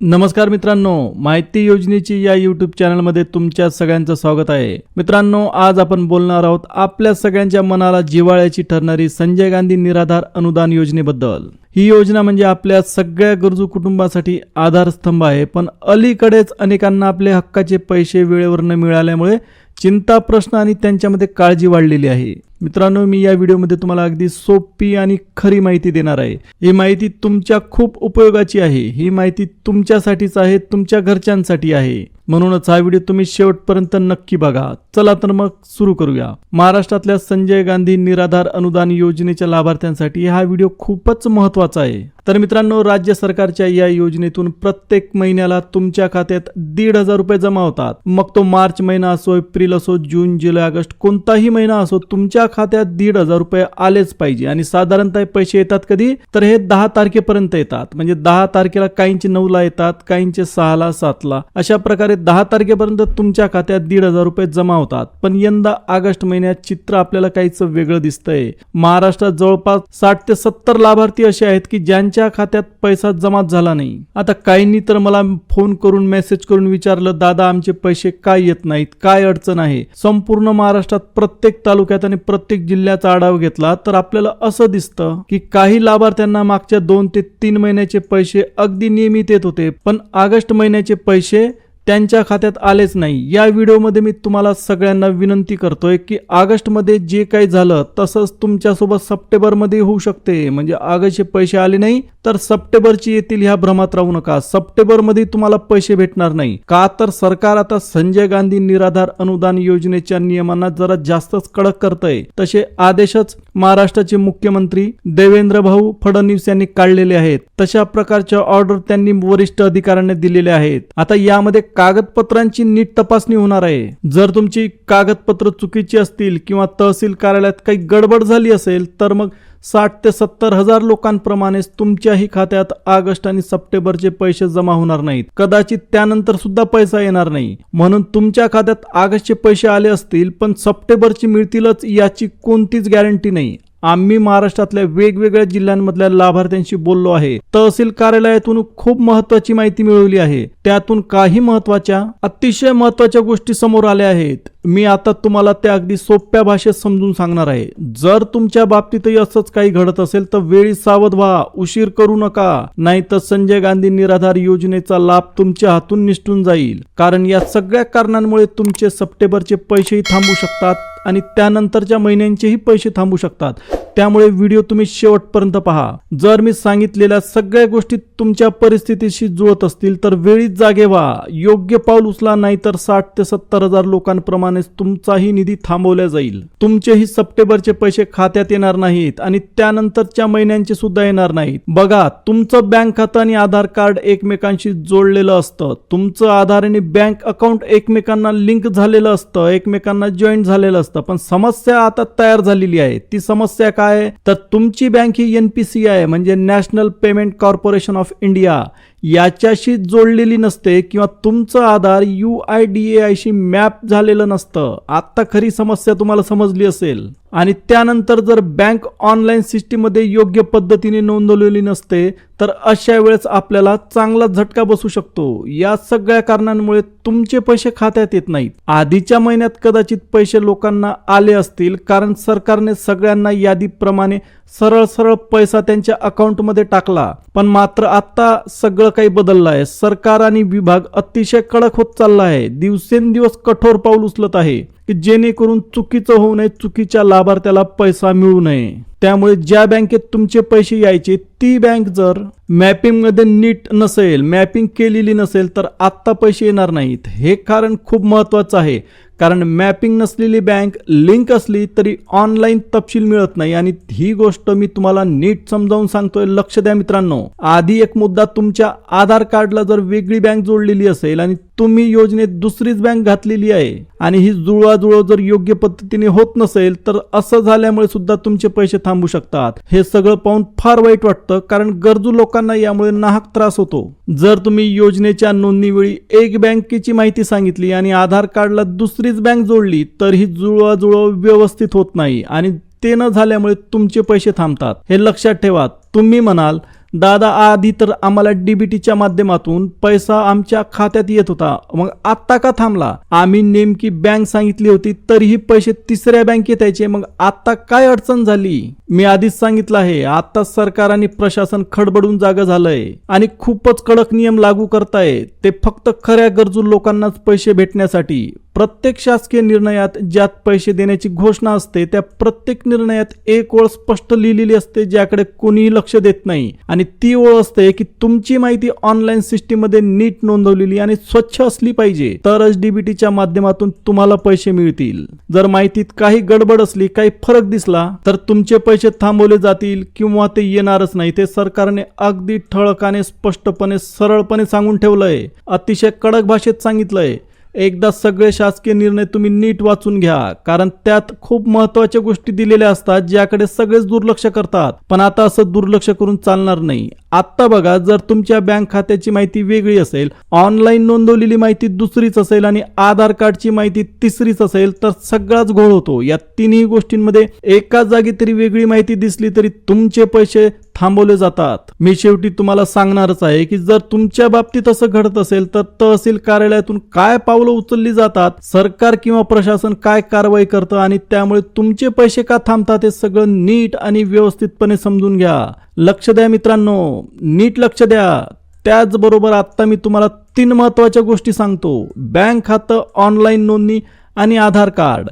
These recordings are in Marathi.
नमस्कार मित्रांनो माहिती योजनेची या युट्यूब चॅनलमध्ये तुमच्या सगळ्यांचं स्वागत आहे. मित्रांनो आज आपण बोलणार आहोत आपल्या सगळ्यांच्या मनाला जिव्हाळ्याची ठरणारी संजय गांधी निराधार अनुदान योजनेबद्दल. ही योजना म्हणजे आपल्या सगळ्या गरजू कुटुंबासाठी आधारस्तंभ आहे पण अलीकडेच अनेकांना आपले हक्काचे पैसे वेळेवर न मिळाल्यामुळे चिंता प्रश्न आणि त्यांच्यामध्ये काळजी वाढलेली आहे. मित्रांनो मी या व्हिडिओमध्ये तुम्हाला अगदी सोपी आणि खरी माहिती देणार आहे. ही माहिती तुमच्या खूप उपयोगाची आहे. ही माहिती तुमच्यासाठीच आहे तुमच्या घरच्यांसाठी आहे. म्हणूनच हा व्हिडिओ तुम्ही शेवटपर्यंत नक्की बघा. चला तर मग सुरू करूया. महाराष्ट्रातल्या संजय गांधी निराधार अनुदान योजनेच्या लाभार्थ्यांसाठी हा व्हिडिओ खूपच महत्त्वाचा आहे. तर मित्रांनो राज्य सरकारच्या या योजनेतून प्रत्येक महिन्याला तुमच्या खात्यात दीड हजार रुपये जमा होतात. मग तो मार्च महिना असो एप्रिल असो जून जुलै ऑगस्ट कोणताही महिना असो तुमच्या खात्यात दीड हजार रुपये आलेच पाहिजे. आणि साधारणतः पैसे येतात कधी? तर हे दहा तारखेपर्यंत येतात. म्हणजे दहा तारखेला काहींचे नऊला येतात काहींचे सहाला सातला. अशा प्रकारे दहा तारखेपर्यंत तुमच्या खात्यात दीड हजार रुपये जमा होतात. पण यंदा ऑगस्ट महिन्यात चित्र आपल्याला काहीच वेगळं दिसतंय. महाराष्ट्रात जवळपास साठ ते सत्तर लाभार्थी असे आहेत की ज्यांच्या खात्यात पैसा जमा झाला नाही. आता काहींनी तर मला फोन करून मेसेज करून विचारलं दादा आमचे पैसे काय येत नाहीत? काय अडचण आहे? संपूर्ण महाराष्ट्रात प्रत्येक तालुक्यात आणि प्रत्येक जिल्ह्याचा आढावा घेतला तर आपल्याला असं दिसतं की काही लाभार्थ्यांना मागच्या दोन ते तीन महिन्याचे पैसे अगदी नियमित येत होते. पण ऑगस्ट महिन्याचे पैसे त्यांच्या खात्यात आलेच नाही. या व्हिडिओमध्ये मी तुम्हाला सगळ्यांना विनंती करतोय की ऑगस्टमध्ये जे काही झालं तसंच तुमच्यासोबत सप्टेंबरमध्ये होऊ शकते. म्हणजे ऑगस्टचे पैसे आले नाही तर सप्टेंबरची येतील ह्या भ्रमात राहू नका. सप्टेंबरमध्ये तुम्हाला पैसे भेटणार नाही. का तर सरकार आता संजय गांधी निराधार अनुदान योजनेच्या नियमांना जरा जास्तच कडक करतंय. तसे आदेशच महाराष्ट्राचे मुख्यमंत्री देवेंद्र भाऊ फडणवीस यांनी काढलेले आहेत. तशा प्रकारच्या ऑर्डर त्यांनी वरिष्ठ अधिकाऱ्यांना दिलेले आहेत. आता यामध्ये कागदपत्रांची नीट तपासणी होणार आहे. जर तुमची कागदपत्र चुकीची असतील किंवा तहसील कार्यालयात काही गडबड झाली असेल तर मग साठ ते सत्तर हजार लोकांप्रमाणेच तुमच्याही खात्यात ऑगस्ट आणि सप्टेंबरचे पैसे जमा होणार नाहीत. कदाचित त्यानंतर सुद्धा पैसा येणार नाही. म्हणून तुमच्या खात्यात ऑगस्टचे पैसे आले असतील पण सप्टेंबरचे मिळतीलच याची कोणतीच गॅरंटी नाही. आम्ही महाराष्ट्रातल्या वेगवेगळ्या जिल्ह्यांमधल्या लाभार्थ्यांशी बोललो आहे. तहसील कार्यालयातून खूप महत्वाची माहिती मिळवली आहे. त्यातून काही महत्त्वाच्या अतिशय महत्त्वाच्या गोष्टी समोर आल्या आहेत. मी आता तुम्हाला त्या अगदी सोप्या भाषेत समजून सांगणार आहे. जर तुमच्या बाबतीतही असंच काही घडत असेल तर वेळी सावध व्हा. उशीर करू नका. नाही तर संजय गांधी निराधार योजनेचा लाभ तुमच्या हातून निष्ठून जाईल. कारण या सगळ्या कारणांमुळे तुमचे सप्टेंबरचे पैसेही थांबू शकतात. आणि त्यानंतरच्या महिन्यांचेही पैसे थांबू शकतात. त्यामुळे व्हिडिओ तुम्ही शेवटपर्यंत पहा. जर मी सांगितलेल्या सगळ्या गोष्टी तुमच्या परिस्थितीशी जुळत असतील तर वेळीच जागे व्हा. योग्य पाऊल उचला नाही तर साठ ते सत्तर हजार लोकांप्रमाणेच तुमचाही निधी थांबवला जाईल. तुमचेही सप्टेंबरचे पैसे खात्यात येणार नाहीत आणि त्यानंतरच्या महिन्यांचे सुद्धा येणार नाहीत. बघा तुमचं बँक खातं आणि आधार कार्ड एकमेकांशी जोडलेलं असतं. तुमचं आधार आणि बँक अकाउंट एकमेकांना लिंक झालेलं असतं एकमेकांना जॉईन झालेलं असतं. पण समस्या आता तयार झालेली आहे. ती समस्या काय काय तर तुमची बँक ही एनपीसी आहे म्हणजे national payment corporation of India याच्याशी जोडलेली नसते किंवा तुमचं Aadhaar U I D A Ayshi map झालेलं नसतं. आता खरी समस्या तुम्हाला समजली असेल. आणि त्यानंतर जर बँक ऑनलाईन सिस्टीममध्ये योग्य पद्धतीने नोंदवलेली नसते तर अशा वेळेस आपल्याला चांगला झटका बसू शकतो. या सगळ्या कारणांमुळे तुमचे पैसे खात्यात येत नाहीत. आधीच्या महिन्यात कदाचित पैसे लोकांना आले असतील कारण सरकारने सगळ्यांना यादीप्रमाणे सरळ सरळ पैसा त्यांच्या अकाउंटमध्ये टाकला. पण मात्र आता सगळं काही बदललं आहे सरकार आणि विभाग अतिशय कडक होत चालला आहे. दिवसेंदिवस कठोर पाऊल उचलत आहे. की जेणेकरून चुकीचं होऊ नये चुकीच्या लाभार्थ्याला पैसा मिळू नये. त्यामुळे ज्या बँकेत तुमचे पैसे यायचे ती बँक जर मॅपिंगमध्ये नीट नसेल मॅपिंग केलेली नसेल तर आत्ता पैसे येणार नाहीत. हे कारण खूप महत्वाचं आहे. कारण मॅपिंग नसलेली बँक लिंक असली तरी ऑनलाईन तपशील मिळत नाही. आणि ही गोष्ट मी तुम्हाला नीट समजावून सांगतोय. लक्ष द्या मित्रांनो. आधी एक मुद्दा तुमच्या आधार कार्डला जर वेगळी बँक जोडलेली असेल आणि तुम्ही योजनेत दुसरीच बँक घातलेली आहे आणि ही जुळवाजुळव जर योग्य पद्धतीने होत नसेल तर असं झाल्यामुळे सुद्धा तुमचे पैसे थांबू शकतात. हे सगळं पाहून फार वाईट वाटतं कारण गरजू लोकांना यामुळे नाहक त्रास होतो. जर तुम्ही योजनेच्या नोंदणीवेळी एक बँकेची माहिती सांगितली आणि आधार कार्डला दुसरीच बँक जोडली तर ही जुळवाजुळव व्यवस्थित होत नाही आणि ते न झाल्यामुळे तुमचे पैसे थांबतात. हे लक्षात ठेवा. तुम्ही म्हणाल दादा आधी तर आम्हाला डीबीटीच्या माध्यमातून पैसा आमच्या खात्यात येत होता. मग आता का थांबला? आम्ही नेमकी बँक सांगितली होती तरीही पैसे तिसऱ्या बँकेत यायचे. मग आता काय अडचण झाली? मी आधीच सांगितलं आहे आता सरकार आणि प्रशासन खडबडून जागा झालंय आणि खूपच कडक नियम लागू करताय ते फक्त खऱ्या गरजू लोकांनाच पैसे भेटण्यासाठी. प्रत्येक शासकीय निर्णयात ज्यात पैसे देण्याची घोषणा असते त्या प्रत्येक निर्णयात एक ओळ स्पष्ट लिहिलेली असते ज्याकडे कोणीही लक्ष देत नाही. आणि ती ओळ असते की तुमची माहिती ऑनलाईन सिस्टीममध्ये नीट नोंदवलेली आणि स्वच्छ असली पाहिजे तरच डीबीटीच्या माध्यमातून तुम्हाला पैसे मिळतील. जर माहितीत काही गडबड असली काही फरक दिसला तर तुमचे पैसे थांबवले जातील किंवा ते येणारच नाही. ते सरकारने अगदी ठळकाने स्पष्टपणे सरळपणे सांगून ठेवलंय. अतिशय कडक भाषेत सांगितलंय. एकदा सगळे शासकीय निर्णय तुम्ही नीट वाचून घ्या कारण त्यात खूप महत्त्वाच्या गोष्टी दिलेल्या असतात ज्याकडे सगळेच दुर्लक्ष करतात. पण आता असं दुर्लक्ष करून चालणार नाही. आता बघा जर तुमच्या बँक खात्याची माहिती वेगळी असेल ऑनलाईन नोंदवलेली माहिती दुसरीच असेल आणि आधार कार्डची माहिती तिसरीच असेल तर सगळाच घोळ होतो. या तिन्ही गोष्टींमध्ये एकाच जागी तरी वेगळी माहिती दिसली तरी तुमचे पैसे थांबवले जातात. मी शेवटी तुम्हाला सांगणारच आहे की जर तुमच्या बाबतीत असं घडत असेल तर तहसील कार्यालयातून काय पावलं उचलली जातात सरकार किंवा प्रशासन काय कारवाई करतं आणि त्यामुळे तुमचे पैसे का थांबतात हे सगळं नीट आणि व्यवस्थितपणे समजून घ्या. लक्ष द्या मित्रांनो. नीट लक्ष द्या. त्याचबरोबर आता मी तुम्हाला तीन महत्त्वाच्या गोष्टी सांगतो. बँक खातं ऑनलाईन नोंदणी आणि आधार कार्ड.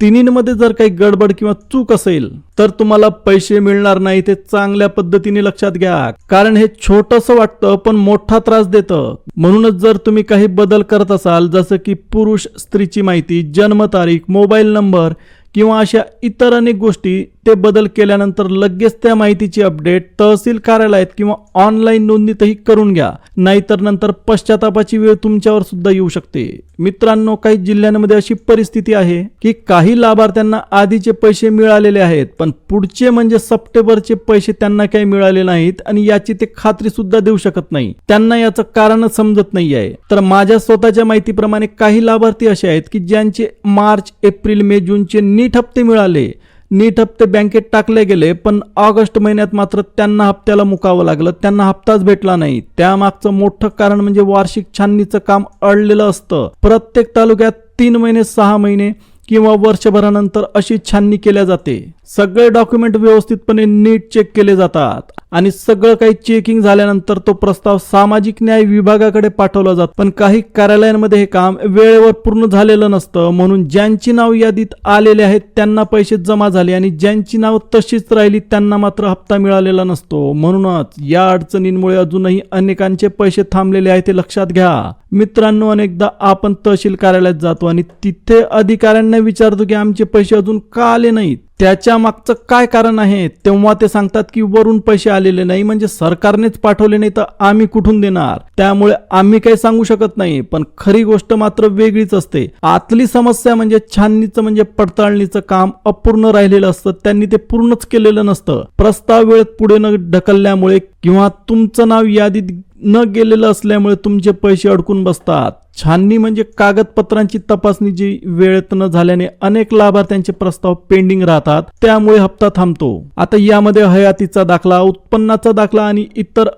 तिन्हीमध्ये जर काही गडबड किंवा चूक असेल तर तुम्हाला पैसे मिळणार नाही ते चांगल्या पद्धतीने लक्षात घ्या. कारण हे छोटस वाटतं पण मोठा त्रास देतं. म्हणूनच जर तुम्ही काही बदल करत असाल जसं की पुरुष स्त्रीची माहिती जन्मतारीख मोबाईल नंबर किंवा अशा इतर अनेक गोष्टी ते बदल केल्यानंतर लगेच त्या माहितीची अपडेट तहसील कार्यालयात किंवा ऑनलाईन नोंदणीतही करून घ्या. नाहीतर नंतर पश्चातापाची वेळ तुमच्यावर सुद्धा येऊ शकते. मित्रांनो काही जिल्ह्यांमध्ये अशी परिस्थिती आहे की काही लाभार्थ्यांना आधीचे पैसे मिळालेले आहेत पण पुढचे म्हणजे सप्टेंबरचे पैसे त्यांना काही मिळाले नाहीत आणि याची ते खात्री सुद्धा देऊ शकत नाही. त्यांना याचं कारणच समजत नाही आहे तर माझ्या स्वतःच्या माहितीप्रमाणे काही लाभार्थी असे आहेत की ज्यांचे मार्च एप्रिल मे जूनचे नीट हप्ते मिळाले. नीट हप्ते बँकेत टाकले गेले पण ऑगस्ट महिन्यात मात्र त्यांना हप्त्याला मुकावं लागलं. त्यांना हप्ताच भेटला नाही. त्यामागचं मोठं कारण म्हणजे वार्षिक छाननीचं काम अडलेलं असतं. प्रत्येक तालुक्यात तीन महिने सहा महिने किंवा वर्षभरानंतर अशी छाननी केल्या जाते. सगळे डॉक्युमेंट व्यवस्थितपणे नीट चेक केले जातात आणि सगळं काही चेकिंग झाल्यानंतर तो प्रस्ताव सामाजिक न्याय विभागाकडे पाठवला जात. पण काही कार्यालयांमध्ये हे काम वेळेवर पूर्ण झालेलं नसतं. म्हणून ज्यांची नाव यादीत आलेले आहेत त्यांना पैसे जमा झाले आणि ज्यांची नाव तशीच राहिली त्यांना मात्र हप्ता मिळालेला नसतो. म्हणूनच या अडचणींमुळे अजूनही अनेकांचे पैसे थांबलेले आहेत ते लक्षात घ्या. मित्रांनो अनेकदा आपण तहसील कार्यालयात जातो आणि तिथे अधिकाऱ्यांना विचारतो की आमचे पैसे अजून का आले नाहीत? त्याच्या मागचं काय कारण आहे? तेव्हा ते सांगतात की वरून पैसे आलेले नाही म्हणजे सरकारनेच पाठवले नाही तर आम्ही कुठून देणार? त्यामुळे आम्ही काही सांगू शकत नाही पण खरी गोष्ट मात्र वेगळीच असते. आतली समस्या म्हणजे छाननीचं म्हणजे पडताळणीचं काम अपूर्ण राहिलेलं असतं त्यांनी ते पूर्णच केलेलं नसतं. प्रस्ताव वेळेत पुढे न ढकलल्यामुळे किंवा तुमचं नाव यादीत न गेलेलं असल्यामुळे तुमचे पैसे अडकून बसतात. छाननी म्हणजे कागदपत्रांची तपासणी जी वेळेत न झाल्याने अनेक लाभार्थ्यांचे प्रस्ताव पेंडिंग राहतात त्यामुळे हप्ता थांबतो. आता यामध्ये हयातीचा दाखला उत्पन्नाचा दाखला आणि इतर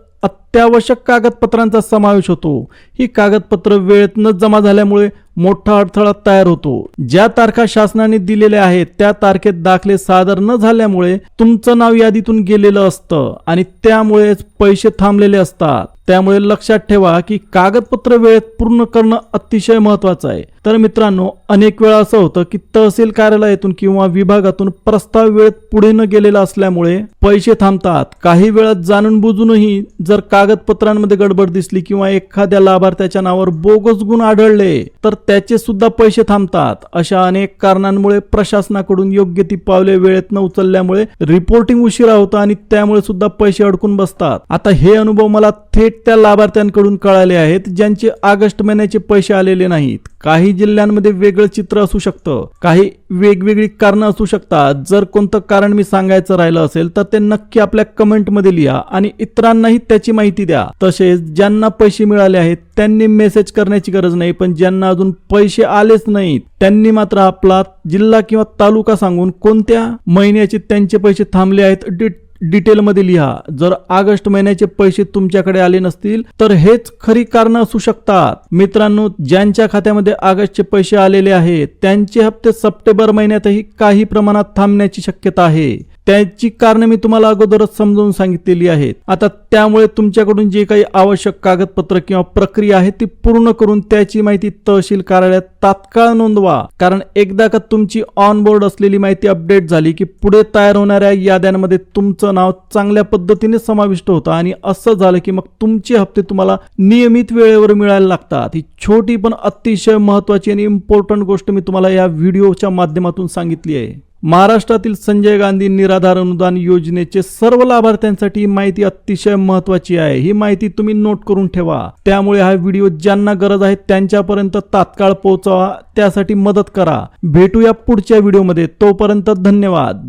अत्यावश्यक कागदपत्रांचा समावेश होतो. ही कागदपत्र वेळेत न जमा झाल्यामुळे मोठा अडथळा तयार होतो. ज्या तारखा शासनाने दिलेल्या आहेत त्या तारखेत दाखले सादर न झाल्यामुळे तुमचं नाव यादीतून गेलेलं असतं आणि त्यामुळेच पैसे थांबलेले असतात. त्यामुळे लक्षात ठेवा की कागदपत्र वेळेत पूर्ण करणं अतिशय महत्वाचं आहे. तर मित्रांनो अनेक वेळा असं होतं की तहसील कार्यालयातून किंवा विभागातून प्रस्ताव वेळेत पुढे न गेलेला असल्यामुळे पैसे थांबतात. काही वेळात जाणून बुजूनही जर कागदपत्रांमध्ये गडबड दिसली किंवा एखाद्या लाभार्थ्याच्या नावावर बोगस गुण आढळले तर त्याचे सुद्धा पैसे थांबतात. अशा अनेक कारणांमुळे प्रशासनाकडून योग्य ती पावले वेळेत न उचलल्यामुळे रिपोर्टिंग उशिरा होतं आणि त्यामुळे सुद्धा पैसे अडकून बसतात. आता हे अनुभव मला थेट त्या लाभार्थ्यांकडून कळाले आहेत ज्यांचे ऑगस्ट महिन्याचे पैसे आलेले नाहीत. काही जिल्ह्यांमध्ये वेगळं चित्र असू शकतं. काही वेगवेगळी कारणं असू शकतात. जर कोणतं कारण मी सांगायचं राहिलं असेल तर ते नक्की आपल्या कमेंटमध्ये लिहा आणि इतरांनाही त्याची माहिती माहिती द्या. तसेच ज्यांना पैसे मिळाले आहेत त्यांनी मेसेज करण्याची गरज नाही पण ज्यांना अजून पैसे आलेच नाहीत त्यांनी मात्र आपला जिल्हा किंवा तालुका सांगून कोणत्या महिन्याचे त्यांचे पैसे थांबले आहेत डिट डिटेलमध्ये लिहा. जर ऑगस्ट महिन्याचे पैसे तुमच्याकडे आले नसतील तर हेच खरी कारण असू शकतात. मित्रांनो ज्यांच्या खात्यामध्ये ऑगस्टचे पैसे आलेले आहेत त्यांचे हप्ते सप्टेंबर महिन्यातही काही प्रमाणात थांबण्याची शक्यता आहे. त्याची कारणं मी तुम्हाला अगोदरच समजावून सांगितलेली आहेत. आता त्यामुळे तुमच्याकडून जे काही आवश्यक कागदपत्र किंवा प्रक्रिया आहे ती पूर्ण करून त्याची माहिती तहसील कार्यालयात तात्काळ नोंदवा. कारण एकदा का तुमची ऑन बोर्ड असलेली माहिती अपडेट झाली की पुढे तयार होणाऱ्या याद्यांमध्ये तुमचं नाव चांगल्या पद्धतीने समाविष्ट होतं आणि असं झालं की मग तुमचे हप्ते तुम्हाला नियमित वेळेवर मिळायला लागतात. ही छोटी पण अतिशय महत्वाची आणि इम्पॉर्टंट गोष्ट मी तुम्हाला या व्हिडिओच्या माध्यमातून सांगितली आहे. महाराष्ट्रातील संजय गांधी निराधार अनुदान योजनेचे सर्व लाभार्थ्यांसाठी ही माहिती अतिशय महत्वाची आहे. ही माहिती तुम्ही नोट करून ठेवा. त्यामुळे हा व्हिडिओ ज्यांना गरज आहे त्यांच्यापर्यंत तात्काळ पोहोचवा. त्यासाठी मदत करा. भेटूया पुढच्या व्हिडिओमध्ये तोपर्यंत धन्यवाद.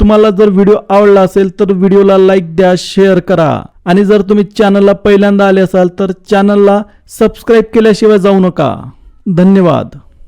तुम्हाला जर व्हिडिओ आवडला असेल तर व्हिडिओला लाईक द्या शेअर करा. आणि जर तुम्ही चॅनलला पहिल्यांदा आले असाल तर चॅनलला सबस्क्राईब केल्याशिवाय जाऊ नका. धन्यवाद.